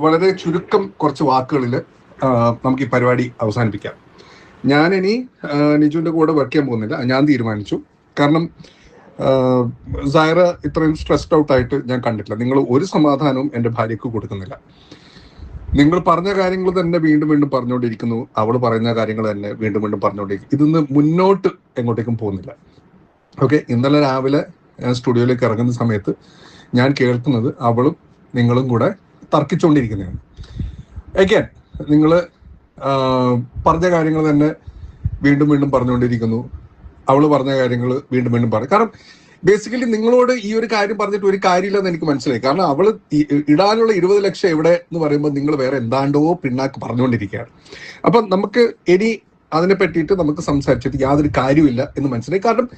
വളരെ ചുരുക്കം കുറച്ച് വാക്കുകളിൽ നമുക്ക് ഈ പരിപാടി അവസാനിപ്പിക്കാം. ഞാൻ ഇനി നിജുവിന്റെ കൂടെ വർക്ക് ചെയ്യാൻ പോകുന്നില്ല. ഞാൻ തീരുമാനിച്ചു. കാരണം സൈറ ഇത്രയും സ്ട്രെസ്ഡ് ഔട്ട് ആയിട്ട് ഞാൻ കണ്ടിട്ടില്ല. നിങ്ങൾ ഒരു സമാധാനവും എന്റെ ഭാര്യയ്ക്ക് കൊടുക്കുന്നില്ല. നിങ്ങൾ പറഞ്ഞ കാര്യങ്ങൾ തന്നെ വീണ്ടും വീണ്ടും പറഞ്ഞുകൊണ്ടിരിക്കുന്നു. അവൾ പറയുന്ന കാര്യങ്ങൾ തന്നെ വീണ്ടും വീണ്ടും പറഞ്ഞുകൊണ്ടിരിക്കും ഇതിന്ന് മുന്നോട്ട് എങ്ങോട്ടേക്കും പോകുന്നില്ല. ഓക്കെ? ഇന്നലെ രാവിലെ ഞാൻ സ്റ്റുഡിയോയിലേക്ക് ഇറങ്ങുന്ന സമയത്ത് ഞാൻ കേൾക്കുന്നത് അവളും നിങ്ങളും കൂടെ തർക്കിച്ചുകൊണ്ടിരിക്കുന്നതാണ്. അഗൈൻ നിങ്ങൾ പറഞ്ഞ കാര്യങ്ങൾ തന്നെ വീണ്ടും വീണ്ടും പറഞ്ഞുകൊണ്ടിരിക്കുന്നു. അവൾ പറഞ്ഞ കാര്യങ്ങൾ വീണ്ടും വീണ്ടും പറയും കാരണം ബേസിക്കലി നിങ്ങളോട് ഈ ഒരു കാര്യം പറഞ്ഞിട്ട് ഒരു കാര്യമില്ലെന്ന് എനിക്ക് മനസ്സിലായി. കാരണം അവൾ ഇടാനുള്ള ഇരുപത് ലക്ഷം എവിടെ എന്ന് പറയുമ്പോൾ നിങ്ങൾ വേറെ എന്താണ്ടോ പിണ്ണാക്ക് പറഞ്ഞുകൊണ്ടിരിക്കുകയാണ്. അപ്പം നമുക്ക് ഇനി അതിനെ പറ്റിയിട്ട് നമുക്ക് സംസാരിച്ചിട്ട് യാതൊരു കാര്യമില്ല എന്ന് മനസ്സിലായി. കാരണം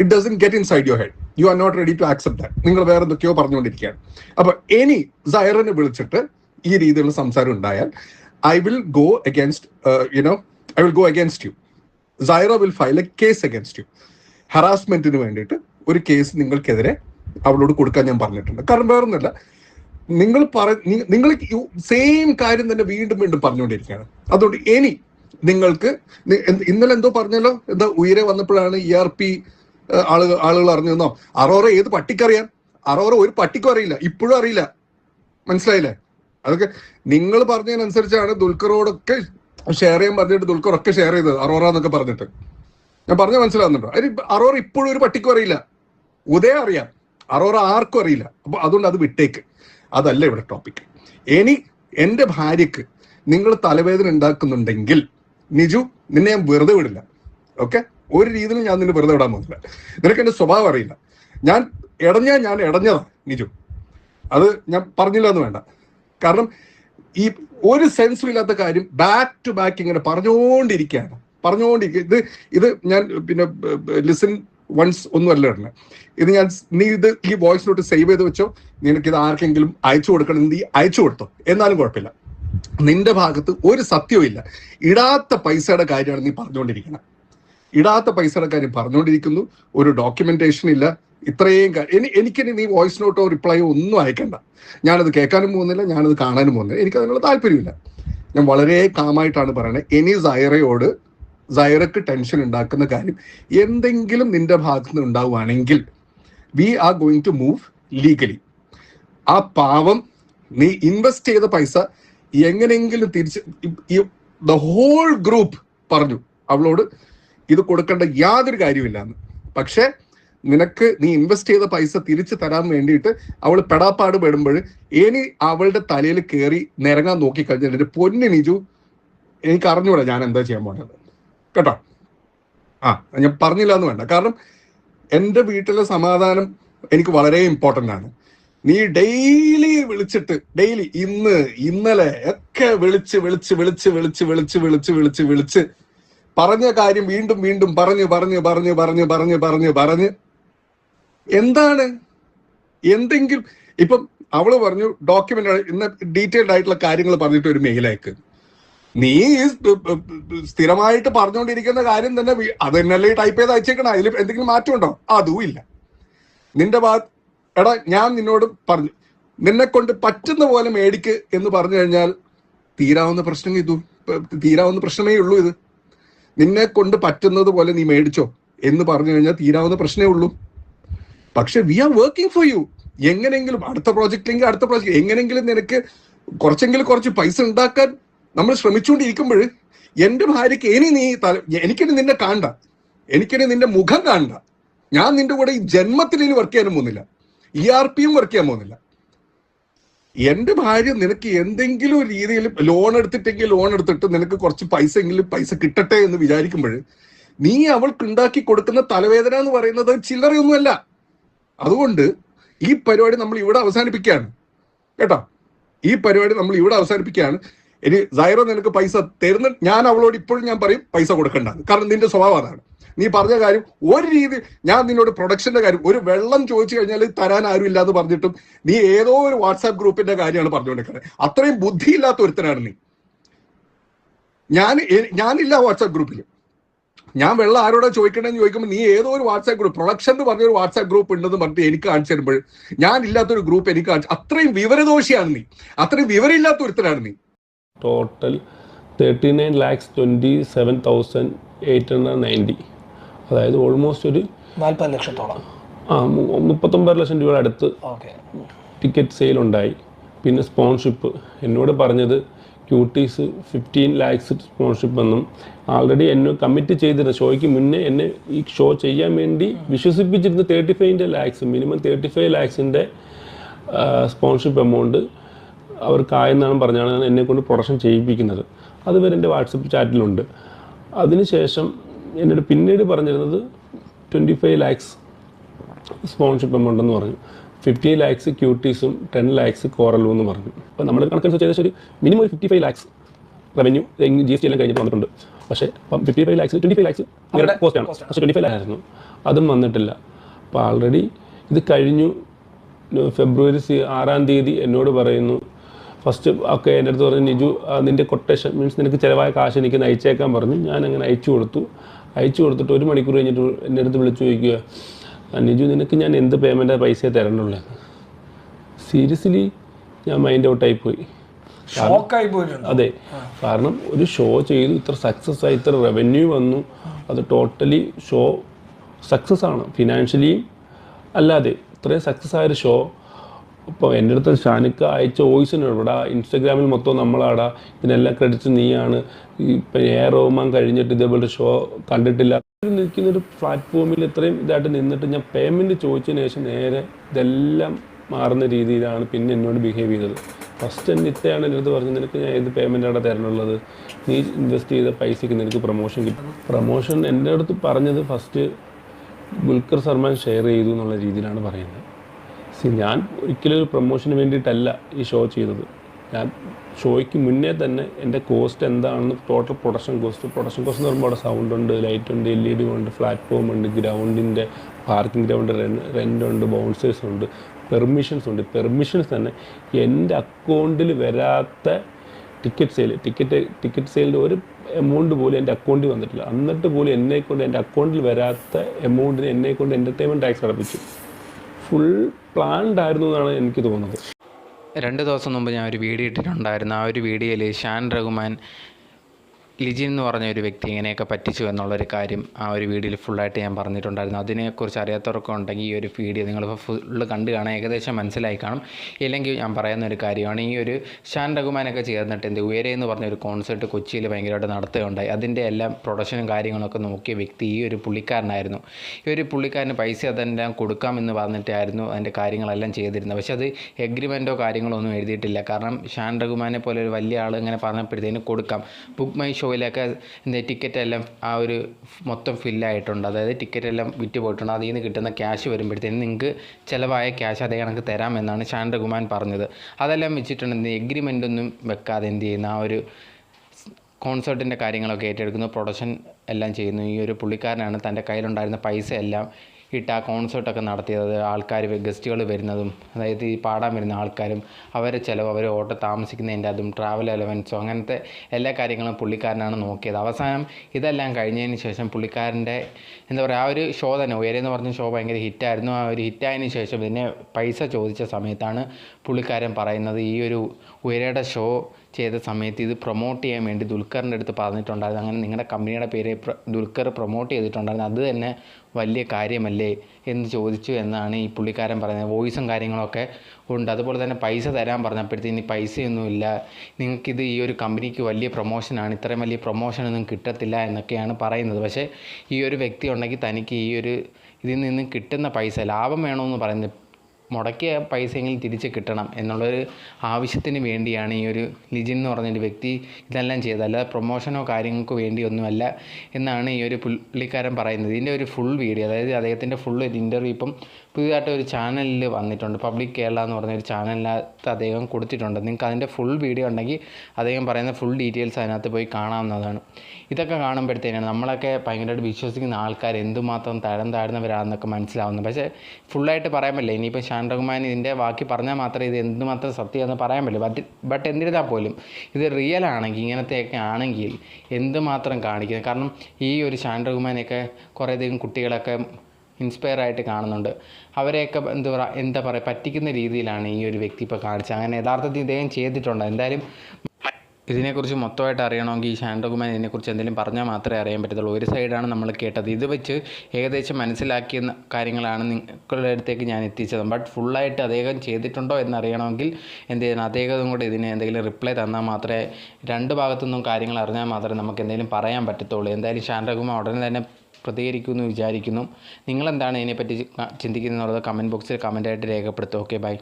it doesn't get inside your head you are not ready to accept that നിങ്ങൾ വേറെ എന്തൊക്കെയോ പറഞ്ഞുകൊണ്ടിരിക്കുകയാണ്. അപ്പൊ ഇനി സൈറനെ വിളിച്ചിട്ട് ഈ രീതിയിലുള്ള സംസാരം ഉണ്ടായാൽ I will go against you know I will go against you Saira will file a case against you ഹറാസ്മെന്റിന് വേണ്ടിയിട്ട് ഒരു കേസ് നിങ്ങൾക്കെതിരെ അവളോട് കൊടുക്കാൻ ഞാൻ പറഞ്ഞിട്ടുണ്ട്. കാരണം വേറൊന്നുമില്ല നിങ്ങൾ പറ നിങ്ങൾ സെയിം കാര്യം തന്നെ വീണ്ടും വീണ്ടും പറഞ്ഞുകൊണ്ടിരിക്കുകയാണ്. അതുകൊണ്ട് ഇനി നിങ്ങൾക്ക് ഇന്നലെ എന്തോ പറഞ്ഞല്ലോ? എന്താ ഉയരെ വന്നപ്പോഴാണ് ഇ ആർ പി ആളുകൾ ആളുകൾ അറിഞ്ഞു തന്നോ അറോറ ഏത് പട്ടിക്കറിയാം അറോറ ഒരു പട്ടിക്കും അറിയില്ല. ഇപ്പോഴും അറിയില്ല. മനസ്സിലായില്ലേ? അതൊക്കെ നിങ്ങൾ പറഞ്ഞതിനനുസരിച്ചാണ് ദുൽഖറോടൊക്കെ ഷെയർ ചെയ്യാൻ പറഞ്ഞിട്ട് ദുൽഖർ ഒക്കെ ഷെയർ ചെയ്തത് അറോറ എന്നൊക്കെ പറഞ്ഞിട്ട്. ഞാൻ പറഞ്ഞ മനസ്സിലാവുന്നുണ്ടോ. അതിന് അറോറ ഇപ്പോഴും ഒരു പട്ടിക്കും അറിയില്ല. ഉദയം അറിയാം. അറോറ ആർക്കും അറിയില്ല. അപ്പൊ അതുകൊണ്ട് അത് വിട്ടേക്ക്. അതല്ല ഇവിടെ ടോപ്പിക് ഇനി എന്റെ ഭാര്യക്ക് നിങ്ങൾ തലവേദന ഉണ്ടാക്കുന്നുണ്ടെങ്കിൽ നിജു നിന്നെ ഞാൻ വെറുതെ വിടില്ല. ഓക്കെ ഒരു രീതിയിലും ഞാൻ നിന്നെ വെറുതെ വിടാൻ പോകുന്നില്ല. നിനക്ക് എന്റെ സ്വഭാവം അറിയില്ല. ഞാൻ ഇടഞ്ഞാ ഞാൻ ഇടഞ്ഞതാണ് നിജു. അത് ഞാൻ പറഞ്ഞില്ല എന്ന് വേണ്ട. കാരണം ഈ ഒരു സെൻസും ഇല്ലാത്ത കാര്യം ബാക്ക് ടു ബാക്ക് ഇങ്ങനെ പറഞ്ഞുകൊണ്ടിരിക്കുകയാണ്. പറഞ്ഞുകൊണ്ടിരിക്കുക ഇത് ഇത് ഞാൻ പിന്നെ ലിസൺ വൺസ് ഒന്നും അല്ല ഇടണേ ഇത് ഞാൻ നീ ഇത് ഈ വോയിസ് നോട്ട് സേവ് ചെയ്ത് വെച്ചോ. നിനക്ക് ഇത് ആർക്കെങ്കിലും അയച്ചു കൊടുക്കണം നീ അയച്ചു കൊടുത്തോ. എന്നാലും കുഴപ്പമില്ല. നിന്റെ ഭാഗത്ത് ഒരു സത്യവും ഇല്ല ഇടാത്ത പൈസയുടെ കാര്യമാണ് നീ പറഞ്ഞുകൊണ്ടിരിക്കുന്നത്. ഇടാത്ത പൈസയുടെ കാര്യം പറഞ്ഞുകൊണ്ടിരിക്കുന്നു. ഒരു ഡോക്യുമെന്റേഷൻ ഇല്ല. ഇത്രയും എനിക്കിനി നീ വോയിസ് നോട്ടോ റിപ്ലൈയോ ഒന്നും അയക്കണ്ട. ഞാനത് കേൾക്കാനും പോകുന്നില്ല ഞാനത് കാണാനും പോകുന്നില്ല. എനിക്ക് അതിനുള്ള താല്പര്യമില്ല. ഞാൻ വളരെ കാമായിട്ടാണ് പറയുന്നത് ഇനി സൈറയോട് സൈറക്ക് ടെൻഷൻ ഉണ്ടാക്കുന്ന കാര്യം എന്തെങ്കിലും നിന്റെ ഭാഗത്ത് നിന്ന് ഉണ്ടാവുകയാണെങ്കിൽ we are going to move legally ആ പാവം നീ ഇൻവെസ്റ്റ് ചെയ്ത പൈസ എങ്ങനെയെങ്കിലും തിരിച്ച് ദ ഹോൾ ഗ്രൂപ്പ് പറഞ്ഞു. അവളോട് ഇത് കൊടുക്കേണ്ട യാതൊരു കാര്യമില്ലാന്ന്. പക്ഷെ നിനക്ക് നീ ഇൻവെസ്റ്റ് ചെയ്ത പൈസ തിരിച്ചു തരാൻ വേണ്ടിയിട്ട് അവൾ പെടാപ്പാട് പെടുമ്പോൾ ഇനി അവളുടെ തലയിൽ കയറി നിരങ്ങാൻ നോക്കിക്കഴിഞ്ഞാൽ എന്റെ പൊന്നു നിജു എനിക്ക് അറിഞ്ഞൂടാ ഞാൻ എന്താ ചെയ്യാൻ പോണത്. കേട്ടോ? ആ ഞാൻ പറഞ്ഞില്ല എന്ന് വേണ്ട. കാരണം എന്റെ വീട്ടിലെ സമാധാനം എനിക്ക് വളരെ ഇമ്പോർട്ടന്റ് ആണ്. നീ ഡെയിലി വിളിച്ചിട്ട് ഡെയിലി ഇന്ന് ഇന്നലെ ഒക്കെ വിളിച്ച് വിളിച്ച് വിളിച്ച് വിളിച്ച് വിളിച്ച് വിളിച്ച് വിളിച്ച് വിളിച്ച് പറഞ്ഞ കാര്യം വീണ്ടും വീണ്ടും പറഞ്ഞു പറഞ്ഞു പറഞ്ഞു പറഞ്ഞു പറഞ്ഞു പറഞ്ഞു പറഞ്ഞ്. എന്താണ്? എന്തെങ്കിലും ഇപ്പം അവൾ പറഞ്ഞു ഡോക്യുമെന്റ് ഇന്ന് ഡീറ്റെയിൽഡ് ആയിട്ടുള്ള കാര്യങ്ങൾ പറഞ്ഞിട്ട് ഒരു മെയിലേക്ക് നീ സ്ഥിരമായിട്ട് പറഞ്ഞുകൊണ്ടിരിക്കുന്ന കാര്യം തന്നെ അത് തന്നെയല്ലേ ടൈപ്പ് ചെയ്ത് അയച്ചേക്കണം? അതിൽ എന്തെങ്കിലും മാറ്റമുണ്ടോ? അതും ഇല്ല. നിന്റെ ഭാഗത്ത് എടാ ഞാൻ നിന്നോട് പറഞ്ഞു നിന്നെ കൊണ്ട് പറ്റുന്ന പോലെ മേടിക്ക് എന്ന് പറഞ്ഞു കഴിഞ്ഞാൽ തീരാവുന്ന പ്രശ്നം ഇതും തീരാവുന്ന പ്രശ്നമേ ഉള്ളൂ ഇത്. നിന്നെ കൊണ്ട് പറ്റുന്നത് പോലെ നീ മേടിച്ചോ എന്ന് പറഞ്ഞു കഴിഞ്ഞാൽ തീരാവുന്ന പ്രശ്നമേ ഉള്ളൂ. പക്ഷെ we are working for you എങ്ങനെങ്കിലും അടുത്ത പ്രോജക്റ്റിലെങ്കിൽ അടുത്ത പ്രോജക്റ്റ് എങ്ങനെങ്കിലും നിനക്ക് കുറച്ചെങ്കിലും കുറച്ച് പൈസ ഉണ്ടാക്കാൻ നമ്മൾ ശ്രമിച്ചുകൊണ്ടിരിക്കുമ്പോൾ എന്റെ ഭാര്യയ്ക്ക് ഇനി നീ എനിക്കിനി നിന്നെ കാണണ്ട. എനിക്കിനി നിന്റെ മുഖം കാണണ്ട. ഞാൻ നിന്റെ കൂടെ ഈ ജന്മത്തിൽ ഇനി വർക്ക് ചെയ്യാനും പോകുന്നില്ല. ഇ ആർ പിയും വർക്ക് ചെയ്യാൻ പോകുന്നില്ല. എന്റെ ഭാര്യ നിനക്ക് എന്തെങ്കിലും രീതിയിൽ ലോൺ എടുത്തിട്ടെങ്കിൽ ലോൺ എടുത്തിട്ട് നിനക്ക് കുറച്ച് പൈസ എങ്കിലും പൈസ കിട്ടട്ടെ എന്ന് വിചാരിക്കുമ്പോൾ നീ അവൾക്ക് ഉണ്ടാക്കി കൊടുക്കുന്ന തലവേദന എന്ന് പറയുന്നത് ചില്ലറയൊന്നുമല്ല. അതുകൊണ്ട് ഈ പരിപാടി നമ്മൾ ഇവിടെ അവസാനിപ്പിക്കുകയാണ്. കേട്ടോ? ഈ പരിപാടി നമ്മൾ ഇവിടെ അവസാനിപ്പിക്കുകയാണ്. ഇനി സൈറോ നിനക്ക് പൈസ തരുന്ന ഞാൻ അവളോട് ഇപ്പോഴും ഞാൻ പറയും പൈസ കൊടുക്കണ്ട. കാരണം നിന്റെ സ്വഭാവം അതാണ്. നീ പറഞ്ഞ കാര്യം ഒരു രീതി ഞാൻ നിന്നോട് പ്രൊഡക്ഷന്റെ കാര്യം ഒരു വെള്ളം ചോദിച്ചു കഴിഞ്ഞാൽ തരാൻ ആരും ഇല്ലാന്ന് പറഞ്ഞിട്ടും നീ ഏതോ ഒരു വാട്സാപ്പ് ഗ്രൂപ്പിന്റെ കാര്യമാണ് പറഞ്ഞുകൊണ്ടിരിക്കുന്നത്. അത്രയും ബുദ്ധി ഇല്ലാത്ത ഒരുത്തനാണ് നീ. ഞാൻ ഞാനില്ല വാട്സാപ്പ് ഗ്രൂപ്പിൽ ഞാൻ വെള്ളം ആരോടാ ചോദിക്കണമെന്ന് ചോദിക്കുമ്പോൾ നീ ഏതോ ഒരു വാട്സാപ്പ് ഗ്രൂപ്പ് പ്രൊഡക്ഷൻ എന്ന് പറഞ്ഞൊരു വാട്സാപ്പ് ഗ്രൂപ്പ് ഉണ്ടെന്ന് പറഞ്ഞിട്ട് എനിക്ക് കാണിച്ചു തരുമ്പോൾ ഞാൻ ഇല്ലാത്തൊരു ഗ്രൂപ്പ് എനിക്ക് കാണിച്ചു അത്രയും വിവരദോഷിയാണ് നീ. അത്രയും വിവരമില്ലാത്ത ഒരുത്തനാണ് നീ. Total thirty nine lakhs twenty seven thousand eight hundred ninety അതായത് ഓൾമോസ്റ്റ് ഒരു നാൽപ്പത് ലക്ഷത്തോളം. ആ മുപ്പത്തൊമ്പത് ലക്ഷം രൂപയുടെ അടുത്ത് ടിക്കറ്റ് സെയിൽ ഉണ്ടായി. പിന്നെ സ്പോൺഷിപ്പ് എന്നോട് പറഞ്ഞത് ക്യൂട്ടീസ് ഫിഫ്റ്റീൻ ലാക്സ് സ്പോൺഷിപ്പ് എന്നും ആൾറെഡി എന്നെ കമ്മിറ്റ് ചെയ്തിരുന്ന. ഷോയ്ക്ക് മുന്നേ എന്നെ ഈ ഷോ ചെയ്യാൻ വേണ്ടി വിശ്വസിപ്പിച്ചിരുന്ന തേർട്ടി ഫൈവിന്റെ ലാക്സ് മിനിമം തേർട്ടി ഫൈവ് ലാക്സിന്റെ സ്പോൺഷിപ്പ് എമൗണ്ട് അവർക്കായെന്നാണ് പറഞ്ഞാണ് എന്നെ കൊണ്ട് പ്രൊഡക്ഷൻ ചെയ്യിപ്പിക്കുന്നത്. അതുവരെ എന്റെ വാട്സപ്പ് ചാറ്റിലുണ്ട്. അതിനുശേഷം എന്നോട് പിന്നീട് പറഞ്ഞിരുന്നത് twenty five lakhs sponsorship amount എന്ന് പറഞ്ഞു. ഫിഫ്റ്റി ലാക്സ് ക്യൂട്ടീസും ടെൻ ലാക്സ് കോറലും എന്ന് പറഞ്ഞു. അപ്പോൾ നമ്മൾ കണക്കനുസരിച്ച് ഏകദേശം ഒരു മിനിമം ഒരു fifty five lakhs revenue G S T എല്ലാം കഴിഞ്ഞിട്ട് വന്നിട്ടുണ്ട്. പക്ഷേ അപ്പം fifty five lakhs twenty five lakhs നിങ്ങളുടെ കോസ്റ്റ് ആണ്. പക്ഷേ ട്വന്റി ഫൈവ് ആയിരുന്നു. അതും വന്നിട്ടില്ല. അപ്പോൾ ആൾറെഡി ഇത് കഴിഞ്ഞു. ഫെബ്രുവരി സി- ആറാം തീയതി എന്നോട് പറയുന്നു. ഫസ്റ്റ് ഒക്കെ എന്റെ അടുത്ത് പറഞ്ഞു നിജു നിന്റെ കൊട്ടേഷൻ മീൻസ് നിനക്ക് ചിലവായ കാശ് എനിക്ക് നയിച്ചേക്കാൻ അയച്ചേക്കാൻ പറഞ്ഞു. ഞാൻ അങ്ങനെ അയച്ചു കൊടുത്തു. അയച്ചു കൊടുത്തിട്ട് ഒരു മണിക്കൂർ കഴിഞ്ഞിട്ട് എന്റെ അടുത്ത് വിളിച്ചു ചോദിക്കുക അനിജു നിജു നിനക്ക് ഞാൻ എന്ത് പേയ്മെന്റ് പൈസ തരണ്ടുള്ളൂ സീരിയസ്ലി ഞാൻ മൈൻഡ് ഔട്ടായി പോയി. അതെ. കാരണം ഒരു ഷോ ചെയ്തു ഇത്ര സക്സസ് ആയി ഇത്ര റവന്യൂ വന്നു അത് ടോട്ടലി ഷോ സക്സസ് ആണ്. ഫിനാൻഷ്യലിയും അല്ലാതെ ഇത്രയും സക്സസ് ആയൊരു ഷോ ഇപ്പോൾ എന്റെ അടുത്ത് ഷാനിക്ക അയച്ച വോയിസിന് ഇവിടെ ഇൻസ്റ്റാഗ്രാമിൽ മൊത്തം നമ്മളാടാ ഇതിനെല്ലാം ക്രെഡിറ്റ്സ് നീയാണ് ഇപ്പം എ റോമാൻ കഴിഞ്ഞിട്ട് ഇതേപോലെ ഷോ കണ്ടിട്ടില്ല. നിൽക്കുന്ന ഒരു പ്ലാറ്റ്ഫോമിൽ ഇത്രയും ഇതായിട്ട് നിന്നിട്ട് ഞാൻ പേയ്മെന്റ് ചോദിച്ചതിന് ശേഷം നേരെ ഇതെല്ലാം മാറുന്ന രീതിയിലാണ് പിന്നെ എന്നോട് ബിഹേവ് ചെയ്തത്. ഫസ്റ്റ് എന്റെ ഇത്തയാണ് എന്റെ അടുത്ത് പറഞ്ഞത് നിനക്ക് ഞാൻ ഏത് പേയ്മെന്റാണ് തരണുള്ളത്? നീ ഇൻവെസ്റ്റ് ചെയ്ത പൈസയ്ക്ക് നിനക്ക് പ്രൊമോഷൻ കിട്ടും. പ്രൊമോഷൻ എന്റെ അടുത്ത് പറഞ്ഞത് ഫസ്റ്റ് ഗുൽഖർ സൽമാൻ ഷെയർ ചെയ്തു എന്നുള്ള രീതിയിലാണ് പറയുന്നത്. സി ഞാൻ ഒരിക്കലും ഒരു പ്രൊമോഷന് വേണ്ടിയിട്ടല്ല ഈ ഷോ ചെയ്തത്. ഞാൻ ഷോയ്ക്ക് മുന്നേ തന്നെ എന്റെ കോസ്റ്റ് എന്താണെന്ന് total production cost production cost എന്ന് പറയുമ്പോൾ അവിടെ സൗണ്ട് ഉണ്ട് ലൈറ്റ് ഉണ്ട് എൽ ഇ ഡി ഉണ്ട് പ്ലാറ്റ്ഫോം ഉണ്ട് ഗ്രൗണ്ടിന്റെ പാർക്കിംഗ് ഗ്രൗണ്ട് റെന്റ് ഉണ്ട് ബൗൺസേഴ്സ് ഉണ്ട് പെർമിഷൻസ് ഉണ്ട്. പെർമിഷൻസ് തന്നെ എന്റെ അക്കൗണ്ടിൽ വരാത്ത ടിക്കറ്റ് സെയിൽ ടിക്കറ്റ് ടിക്കറ്റ് സെയിലിന്റെ ഒരു എമൗണ്ട് പോലും എന്റെ അക്കൗണ്ടിൽ വന്നിട്ടില്ല. എന്നിട്ട് പോലും എന്നെ കൊണ്ട് എന്റെ അക്കൗണ്ടിൽ വരാത്ത എമൗണ്ടിന് എന്നെ കൊണ്ട് എന്റർടൈൻമെന്റ് ടാക്സ് അടപ്പിച്ചു. ഫുൾ പ്ലാൻഡ് ആയിരുന്നു എന്നാണ് എനിക്ക് തോന്നുന്നത്. രണ്ട് ദിവസം മുമ്പ് ഞാൻ ഒരു വീഡിയോ ഇട്ടിട്ടുണ്ടായിരുന്നു. ആ ഒരു വീഡിയോയിൽ ഷാൻ റഹ്മാൻ ലിജിൻ എന്ന് പറഞ്ഞ ഒരു വ്യക്തി ഇങ്ങനെയൊക്കെ പറ്റിച്ചു എന്നുള്ളൊരു കാര്യം ആ ഒരു വീഡിയോയിൽ ഫുള്ളായിട്ട് ഞാൻ പറഞ്ഞിട്ടുണ്ടായിരുന്നു. അതിനെക്കുറിച്ച് അറിയാത്തവർക്ക് ഉണ്ടെങ്കിൽ ഈ ഒരു വീഡിയോ നിങ്ങളിപ്പോൾ ഫുള്ള് കണ്ടു കാണാൻ ഏകദേശം മനസ്സിലായി കാണും. ഇല്ലെങ്കിൽ ഞാൻ പറയുന്ന ഒരു കാര്യമാണ് ഈ ഒരു ഷാൻ റഹ്മാനൊക്കെ ചേർന്നിട്ട് എന്ത് ഉയരെ എന്ന് പറഞ്ഞ ഒരു കോൺസേർട്ട് കൊച്ചിയിൽ ഭയങ്കരമായിട്ട് നടത്തുകയുണ്ടായി. അതിന്റെ എല്ലാം പ്രൊഡക്ഷനും കാര്യങ്ങളൊക്കെ നോക്കിയ വ്യക്തി ഈ ഒരു പുള്ളിക്കാരനായിരുന്നു. ഈ ഒരു പുള്ളിക്കാരന് പൈസ അതെല്ലാം കൊടുക്കാമെന്ന് പറഞ്ഞിട്ടായിരുന്നു അതിന്റെ കാര്യങ്ങളെല്ലാം ചെയ്തിരുന്നത്. പക്ഷേ അത് എഗ്രിമെന്റോ കാര്യങ്ങളോ ഒന്നും എഴുതിയിട്ടില്ല. കാരണം ഷാൻ റഹ്മാനെ പോലെ ഒരു വലിയ ആൾ ഇങ്ങനെ പറഞ്ഞപ്പോഴത്തേന് കൊടുക്കാം. ബുക്ക് മൈ ഷോയിലൊക്കെ എന്താ ടിക്കറ്റ് എല്ലാം ആ ഒരു മൊത്തം ഫില്ലായിട്ടുണ്ട്. അതായത് ടിക്കറ്റ് എല്ലാം വിറ്റ് പോയിട്ടുണ്ട്. അതിൽ നിന്ന് കിട്ടുന്ന ക്യാഷ് വരുമ്പോഴത്തേന് നിങ്ങൾക്ക് ചിലവായ ക്യാഷ് അതേ കണക്ക് തരാമെന്നാണ് ശാന്തകുമാൻ പറഞ്ഞത്. അതെല്ലാം വെച്ചിട്ടുണ്ടെങ്കിൽ എഗ്രിമെന്റ് ഒന്നും വെക്കാതെ എന്ത് ചെയ്യുന്ന? ആ ഒരു കോൺസേർട്ടിന്റെ കാര്യങ്ങളൊക്കെ ഏറ്റെടുക്കുന്നു. പ്രൊഡക്ഷൻ എല്ലാം ചെയ്യുന്നു. ഈ ഒരു പുള്ളിക്കാരനാണ് തന്റെ കയ്യിലുണ്ടായിരുന്ന പൈസ എല്ലാം ഇട്ട് ആ കോൺസേർട്ടൊക്കെ നടത്തിയത് ആൾക്കാർ ഗസ്റ്റുകൾ വരുന്നതും അതായത് ഈ പാടാൻ വരുന്ന ആൾക്കാരും അവരെ ചിലവ് അവർ ഓട്ടോ താമസിക്കുന്നതിന്റെ അതും ട്രാവൽ അലവൻസോ അങ്ങനത്തെ എല്ലാ കാര്യങ്ങളും പുള്ളിക്കാരനാണ് നോക്കിയത്. അവസാനം ഇതെല്ലാം കഴിഞ്ഞതിന് ശേഷം പുള്ളിക്കാരന്റെ എന്താ പറയുക ആ ഒരു ഷോ തന്നെ ഉയരെന്ന് പറഞ്ഞ ഷോ ഭയങ്കര ഹിറ്റായിരുന്നു. ആ ഒരു ഹിറ്റായതിനു ശേഷം പിന്നെ പൈസ ചോദിച്ച സമയത്താണ് പുള്ളിക്കാരൻ പറയുന്നത് ഈ ഒരു ഉയരയുടെ ഷോ ചെയ്ത സമയത്ത് ഇത് പ്രൊമോട്ട് ചെയ്യാൻ വേണ്ടി ദുൽഖറിന്റെ അടുത്ത് പറഞ്ഞിട്ടുണ്ടായിരുന്നു. അങ്ങനെ നിങ്ങളുടെ കമ്പനിയുടെ പേര് ദുൽഖർ പ്രൊമോട്ട് ചെയ്തിട്ടുണ്ടായിരുന്നു. അത് തന്നെ വലിയ കാര്യമല്ലേ എന്ന് ചോദിച്ചു എന്നാണ് ഈ പുള്ളിക്കാരൻ പറയുന്നത്. വോയിസും കാര്യങ്ങളൊക്കെ ഉണ്ട്. അതുപോലെ തന്നെ പൈസ തരാൻ പറഞ്ഞപ്പോഴത്തേന് പൈസയൊന്നുമില്ല നിങ്ങൾക്കിത് ഈ ഒരു കമ്പനിക്ക് വലിയ പ്രൊമോഷനാണ് ഇത്രയും വലിയ പ്രൊമോഷനൊന്നും കിട്ടത്തില്ല എന്നൊക്കെയാണ് പറയുന്നത്. പക്ഷേ ഈ ഒരു വ്യക്തി ഉണ്ടെങ്കിൽ തനിക്ക് ഈ ഒരു ഇതിൽ നിന്ന് കിട്ടുന്ന പൈസ ലാഭം വേണമെന്ന് പറയുന്നത് മുടക്കിയ പൈസയെങ്കിലും തിരിച്ച് കിട്ടണം എന്നുള്ളൊരു ആവശ്യത്തിന് വേണ്ടിയാണ് ഈ ഒരു ലിജിൻ എന്ന് പറഞ്ഞൊരു വ്യക്തി ഇതെല്ലാം ചെയ്തത്. അല്ലാതെ പ്രൊമോഷനോ കാര്യങ്ങൾക്കോ വേണ്ടിയൊന്നുമല്ല എന്നാണ് ഈ ഒരു പുള്ളിക്കാരൻ പറയുന്നത്. ഇതിന്റെ ഒരു ഫുൾ വീഡിയോ അതായത് അദ്ദേഹത്തിന്റെ ഫുൾ ഒരു ഇന്റർവ്യൂ ഇപ്പം പുതിയതായിട്ട് ഒരു ചാനലിൽ വന്നിട്ടുണ്ട്. പബ്ലിക് കേരള എന്ന് പറഞ്ഞ ഒരു ചാനലിനകത്ത് അദ്ദേഹം കൊടുത്തിട്ടുണ്ട്. നിങ്ങൾക്ക് അതിന്റെ ഫുൾ വീഡിയോ ഉണ്ടെങ്കിൽ അദ്ദേഹം പറയുന്ന ഫുൾ ഡീറ്റെയിൽസ് അതിനകത്ത് പോയി കാണാവുന്നതാണ്. ഇതൊക്കെ കാണുമ്പോഴത്തേനാണ് നമ്മളൊക്കെ ഭയങ്കരമായിട്ട് വിശ്വസിക്കുന്ന ആൾക്കാർ എന്തുമാത്രം തരം താഴ്ന്നവരാണെന്നൊക്കെ മനസ്സിലാവുന്നത്. പക്ഷേ ഫുള്ളായിട്ട് പറയാൻ പറ്റില്ല. ഇനിയിപ്പോൾ ഷാൻ ഇതിന്റെ ബാക്കി പറഞ്ഞാൽ മാത്രമേ ഇത് എന്തുമാത്രം സത്യമെന്ന് പറയാൻ പറ്റൂ. ബട്ട് ബട്ട് എന്നിരുന്നാൽ പോലും ഇത് റിയൽ ആണെങ്കിൽ ഇങ്ങനത്തെയൊക്കെ ആണെങ്കിൽ എന്തുമാത്രം കാണിക്കുന്നത് കാരണം ഈ ഒരു റഹ്മാനെയൊക്കെ കുറേയധികം കുട്ടികളൊക്കെ ഇൻസ്പയർ ആയിട്ട് കാണുന്നുണ്ട്. അവരെയൊക്കെ എന്താ പറയുക എന്താ പറയുക പറ്റിക്കുന്ന രീതിയിലാണ് ഈ ഒരു വ്യക്തി ഇപ്പോൾ കാണിച്ചത്. അങ്ങനെ യഥാർത്ഥത്തിൽ ഇദ്ദേഹം ചെയ്തിട്ടുണ്ട്? എന്തായാലും ഇതിനെക്കുറിച്ച് മൊത്തമായിട്ട് അറിയണമെങ്കിൽ ഈ ശാന്തകുമാൻ ഇതിനെക്കുറിച്ച് എന്തെങ്കിലും പറഞ്ഞാൽ മാത്രമേ അറിയാൻ പറ്റത്തുള്ളൂ. ഒരു സൈഡാണ് നമ്മൾ കേട്ടത്. ഇത് വെച്ച് ഏകദേശം മനസ്സിലാക്കിയ കാര്യങ്ങളാണ് നിങ്ങളുടെ അടുത്തേക്ക് ഞാൻ എത്തിച്ചത്. ബട്ട് ഫുള്ളായിട്ട് അദ്ദേഹം ചെയ്തിട്ടുണ്ടോ എന്നറിയണമെങ്കിൽ എന്ത് ചെയ്യണം? അദ്ദേഹം കൂടെ ഇതിന് എന്തെങ്കിലും റിപ്ലൈ തന്നാൽ മാത്രമേ രണ്ട് ഭാഗത്തുനിന്നും കാര്യങ്ങൾ അറിഞ്ഞാൽ മാത്രമേ നമുക്ക് എന്തെങ്കിലും പറയാൻ പറ്റത്തുള്ളൂ. എന്തായാലും ശാന്തകുമാർ ഉടനെ തന്നെ പ്രതികരിക്കുമെന്ന് വിചാരിക്കുന്നു. നിങ്ങളെന്താണ് ഇതിനെപ്പറ്റി ചിന്തിക്കുന്നത് എന്നുള്ളത് കമന്റ് ബോക്സിൽ കമന്റായിട്ട് രേഖപ്പെടുത്തും ഓക്കെ ബൈ